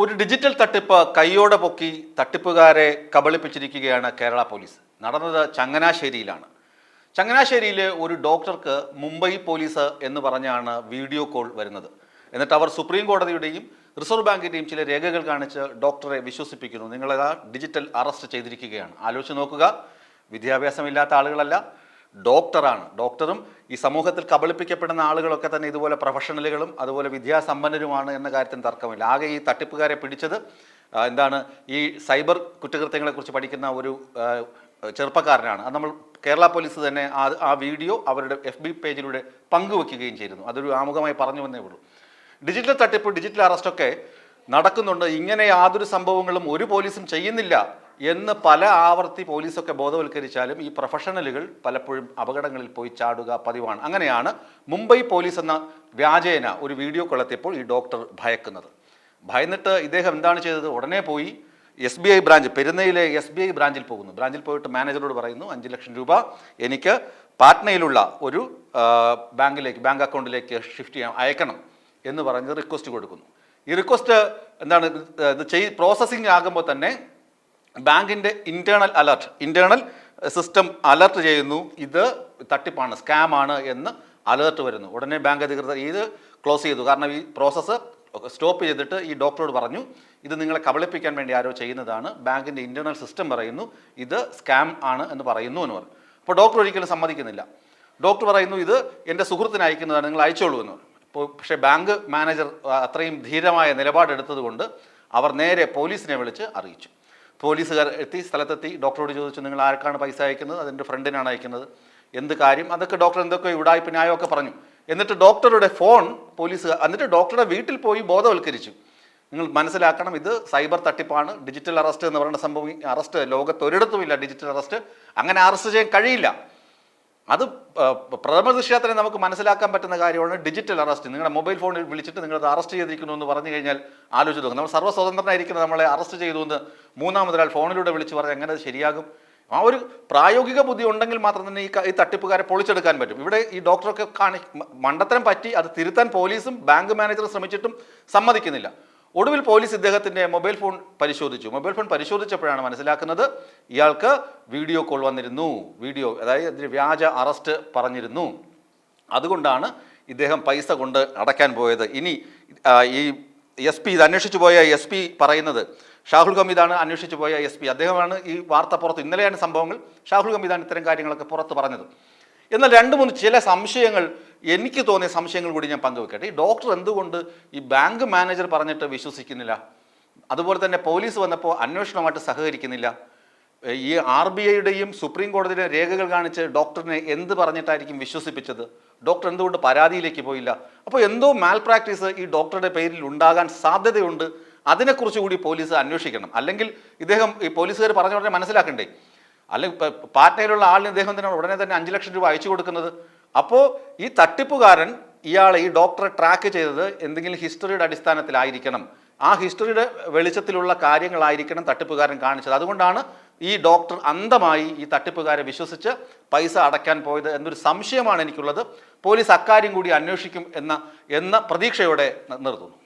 ഒരു ഡിജിറ്റൽ തട്ടിപ്പ് കൈയോടെ പൊക്കി തട്ടിപ്പുകാരെ കബളിപ്പിച്ചിരിക്കുകയാണ് കേരള പോലീസ്. നടന്നത് ചങ്ങനാശ്ശേരിയിലാണ്. ചങ്ങനാശ്ശേരിയിലെ ഒരു ഡോക്ടർക്ക് മുംബൈ പോലീസ് എന്ന് പറഞ്ഞാണ് വീഡിയോ കോൾ വരുന്നത്. എന്നിട്ട് അവർ സുപ്രീം കോടതിയുടെയും റിസർവ് ബാങ്കിന്റെയും ചില രേഖകൾ കാണിച്ച് ഡോക്ടറെ വിശ്വസിപ്പിക്കുന്നു. നിങ്ങളെ ഡിജിറ്റൽ അറസ്റ്റ് ചെയ്തിരിക്കുകയാണ്. ആലോചിച്ച് നോക്കുക. വിദ്യാഭ്യാസമില്ലാത്ത ആളുകളല്ല. ഡോക്ടറാണ്. ഡോക്ടറും ഈ സമൂഹത്തിൽ കബളിപ്പിക്കപ്പെടുന്ന ആളുകളൊക്കെ തന്നെ ഇതുപോലെ പ്രൊഫഷണലുകളും അതുപോലെ വിദ്യാസമ്പന്നരുമാണ് എന്ന കാര്യത്തിന് തർക്കമില്ല. ആകെ ഈ തട്ടിപ്പുകാരെ പിടിച്ചത് എന്താണ് ഈ സൈബർ കുറ്റകൃത്യങ്ങളെക്കുറിച്ച് പഠിക്കുന്ന ഒരു ചെറുപ്പക്കാരനാണ്. അത് നമ്മൾ കേരള പോലീസ് തന്നെ ആ ആ വീഡിയോ അവരുടെ എഫ് ബി പേജിലൂടെ പങ്കുവെക്കുകയും ചെയ്തിരുന്നു. അതൊരു ആമുഖമായി പറഞ്ഞു വന്നേ ഉള്ളൂ. ഡിജിറ്റൽ തട്ടിപ്പ് ഡിജിറ്റൽ അറസ്റ്റൊക്കെ നടക്കുന്നുണ്ട്. ഇങ്ങനെ യാതൊരു സംഭവങ്ങളും ഒരു പോലീസും ചെയ്യുന്നില്ല. എന്ന് പല ആവർത്തി പോലീസൊക്കെ ബോധവൽക്കരിച്ചാലും ഈ പ്രൊഫഷണലുകൾ പലപ്പോഴും അപകടങ്ങളിൽ പോയി ചാടുക പതിവാണ്. അങ്ങനെയാണ് മുംബൈ പോലീസ് എന്ന വ്യാജേന ഒരു വീഡിയോ കൊള്ളത്തിയപ്പോൾ ഈ ഡോക്ടർ ഭയക്കുന്നത്. ഭയന്നിട്ട് ഇദ്ദേഹം എന്താണ് ചെയ്തത്? ഉടനെ പോയി എസ് ബി ഐ ബ്രാഞ്ച് പെരുന്നയിലെ എസ് ബി ഐ ബ്രാഞ്ചിൽ പോകുന്നു. ബ്രാഞ്ചിൽ പോയിട്ട് മാനേജറോട് പറയുന്നു അഞ്ച് ലക്ഷം രൂപ എനിക്ക് പാറ്റ്നയിലുള്ള ഒരു ബാങ്കിലേക്ക് ബാങ്ക് അക്കൗണ്ടിലേക്ക് ഷിഫ്റ്റ് ചെയ്യാൻ അയക്കണം എന്ന് പറഞ്ഞ് റിക്വസ്റ്റ് കൊടുക്കുന്നു. ഈ റിക്വസ്റ്റ് എന്താണ് ഇത് ചെയ് പ്രോസസ്സിംഗ് ആകുമ്പോൾ തന്നെ ബാങ്കിന്റെ internal alert internal system alert ചെയ്യുന്നു. ഇത് തട്ടിപ്പാണ് സ്കാം ആണ് എന്ന് അലേർട്ട് വരുന്നു. ഉടനെ ബാങ്ക് അധികൃതർ ഇത് ക്ലോസ് ചെയ്തു. കാരണം ഈ പ്രോസസ്സ് സ്റ്റോപ്പ് ചെയ്തിട്ട് ഈ ഡോക്ടറോട് പറഞ്ഞു ഇത് നിങ്ങളെ കബളിപ്പിക്കാൻ വേണ്ടി ആരോ ചെയ്യുന്നതാണ്. ബാങ്കിന്റെ ഇന്റേർണൽ സിസ്റ്റം പറയുന്നു ഇത് സ്കാം ആണ് എന്ന് പറയുന്നു എന്ന് പറഞ്ഞു. അപ്പോൾ ഡോക്ടർ ഒരിക്കലും സമ്മതിക്കുന്നില്ല. ഡോക്ടർ പറയുന്നു ഇത് എന്റെ സുഹൃത്തിന് അയക്കുന്നതാണ് നിങ്ങൾ അയച്ചോളൂ എന്ന് ഇപ്പോൾ പക്ഷേ ബാങ്ക് മാനേജർ അത്രയും ധീരമായ നിലപാടെടുത്തത് കൊണ്ട് അവർ നേരെ പോലീസിനെ വിളിച്ച് അറിയിച്ചു. പോലീസുകാർ എത്തി സ്ഥലത്തെത്തി. ഡോക്ടറോട് ചോദിച്ചു നിങ്ങൾ ആർക്കാണ് പൈസ അയക്കുന്നത്? അതിന്റെ ഫ്രണ്ടിനാണ് അയക്കുന്നത്. എന്ത് കാര്യം? അതൊക്കെ ഡോക്ടർ എന്തൊക്കെ ഉടായ്പ ന്യായമൊക്കെ പറഞ്ഞു. എന്നിട്ട് ഡോക്ടറുടെ ഫോൺ പോലീസ് എന്നിട്ട് ഡോക്ടറുടെ വീട്ടിൽ പോയി ബോധവൽക്കരിച്ചു. നിങ്ങൾ മനസ്സിലാക്കണം ഇത് സൈബർ തട്ടിപ്പാണ്. ഡിജിറ്റൽ അറസ്റ്റ് എന്ന് പറയുന്ന സംഭവം അറസ്റ്റ് ലോകത്ത് ഒരിടത്തുമില്ല ഡിജിറ്റൽ അറസ്റ്റ്. അങ്ങനെ അറസ്റ്റ് ചെയ്യാൻ കഴിയില്ല. അത് ആ, പ്രഥമ ദൃഷ്ട്യാ തന്നെ നമുക്ക് മനസ്സിലാക്കാൻ പറ്റുന്ന കാര്യമാണ് ഡിജിറ്റൽ അറസ്റ്റ്. നിങ്ങളുടെ മൊബൈൽ ഫോണിൽ വിളിച്ചിട്ട് നിങ്ങൾ അറസ്റ്റ് ചെയ്തിരിക്കുന്നു എന്ന് പറഞ്ഞു കഴിഞ്ഞാൽ ആലോചിച്ച് നോക്കാം. നമ്മൾ സർവസ്വതന്ത്രനായിരിക്കുന്ന നമ്മളെ അറസ്റ്റ് ചെയ്തു എന്ന് മൂന്നാമതൊരാൾ ഫോണിലൂടെ വിളിച്ച് പറഞ്ഞാൽ എങ്ങനെ അത് ശരിയാകും? ആ ഒരു പ്രായോഗിക ബുദ്ധി ഉണ്ടെങ്കിൽ മാത്രം തന്നെ ഈ ഈ തട്ടിപ്പുകാരെ പൊളിച്ചെടുക്കാൻ പറ്റും. ഇവിടെ ഈ ഡോക്ടറൊക്കെ കാണി മണ്ടത്തരം പറ്റി അത് തിരുത്താൻ പോലീസും ബാങ്ക് മാനേജറും ശ്രമിച്ചിട്ടും സമ്മതിക്കുന്നില്ല. ഒടുവിൽ പോലീസ് ഇദ്ദേഹത്തിന്റെ മൊബൈൽ ഫോൺ പരിശോധിച്ചു. മൊബൈൽ ഫോൺ പരിശോധിച്ചപ്പോഴാണ് മനസ്സിലാക്കുന്നത് ഇയാൾക്ക് വീഡിയോ കോൾ വന്നിരുന്നു. വീഡിയോ അതായത് അതിന് വ്യാജ അറസ്റ്റ് പറഞ്ഞിരുന്നു. അതുകൊണ്ടാണ് ഇദ്ദേഹം പൈസ കൊണ്ട് അടയ്ക്കാൻ പോയത്. ഇനി ഈ എസ് പി ഇത് അന്വേഷിച്ചു പോയ എസ് പി പറയുന്നത് ഷാഹുൽ ഹമീദാണ് അന്വേഷിച്ചു പോയ എസ് പി. അദ്ദേഹമാണ് ഈ വാർത്ത പുറത്ത് ഇന്നലെയാണ് സംഭവങ്ങൾ. ഷാഹുൽ ഹമീദാണ് ഇത്തരം കാര്യങ്ങളൊക്കെ പുറത്ത് പറഞ്ഞത്. എന്നാൽ രണ്ട് മൂന്ന് ചില സംശയങ്ങൾ എനിക്ക് തോന്നിയ സംശയങ്ങൾ കൂടി ഞാൻ പങ്കുവെക്കട്ടെ. ഈ ഡോക്ടർ എന്തുകൊണ്ട് ഈ ബാങ്ക് മാനേജർ പറഞ്ഞിട്ട് വിശ്വസിക്കുന്നില്ല? അതുപോലെ തന്നെ പോലീസ് വന്നപ്പോൾ അന്വേഷണമായിട്ട് സഹകരിക്കുന്നില്ല. ഈ ആർ ബി ഐയുടെയും സുപ്രീം കോടതിയുടെ രേഖകൾ കാണിച്ച് ഡോക്ടറിനെ എന്ത് പറഞ്ഞിട്ടായിരിക്കും വിശ്വസിപ്പിച്ചത്? ഡോക്ടർ എന്തുകൊണ്ട് പരാതിയിലേക്ക് പോയില്ല? അപ്പോൾ എന്തോ മാൽ പ്രാക്ടീസ് ഈ ഡോക്ടറുടെ പേരിൽ ഉണ്ടാകാൻ സാധ്യതയുണ്ട്. അതിനെക്കുറിച്ച് കൂടി പോലീസ് അന്വേഷിക്കണം. അല്ലെങ്കിൽ ഇദ്ദേഹം ഈ പോലീസുകാർ പറഞ്ഞ ഉടനെ മനസ്സിലാക്കണ്ടേ? അല്ലെങ്കിൽ പാറ്റ്നയിലുള്ള ആളിന് ഇദ്ദേഹം തന്നെ ഉടനെ തന്നെ അഞ്ച് ലക്ഷം രൂപ അയച്ചു കൊടുക്കുന്നത്. അപ്പോൾ ഈ തട്ടിപ്പുകാരൻ ഇയാളെ ഈ ഡോക്ടറെ ട്രാക്ക് ചെയ്തത് എന്തെങ്കിലും ഹിസ്റ്ററിയുടെ അടിസ്ഥാനത്തിലായിരിക്കണം. ആ ഹിസ്റ്ററിയുടെ വെളിച്ചത്തിലുള്ള കാര്യങ്ങളായിരിക്കണം തട്ടിപ്പുകാരൻ കാണിച്ചത്. അതുകൊണ്ടാണ് ഈ ഡോക്ടർ അന്ധമായി ഈ തട്ടിപ്പുകാരെ വിശ്വസിച്ച് പൈസ അടയ്ക്കാൻ പോയത് എന്നൊരു സംശയമാണ് എനിക്കുള്ളത്. പോലീസ് അക്കാര്യം കൂടി അന്വേഷിക്കും എന്ന എന്ന പ്രതീക്ഷയോടെ നിർത്തുന്നു.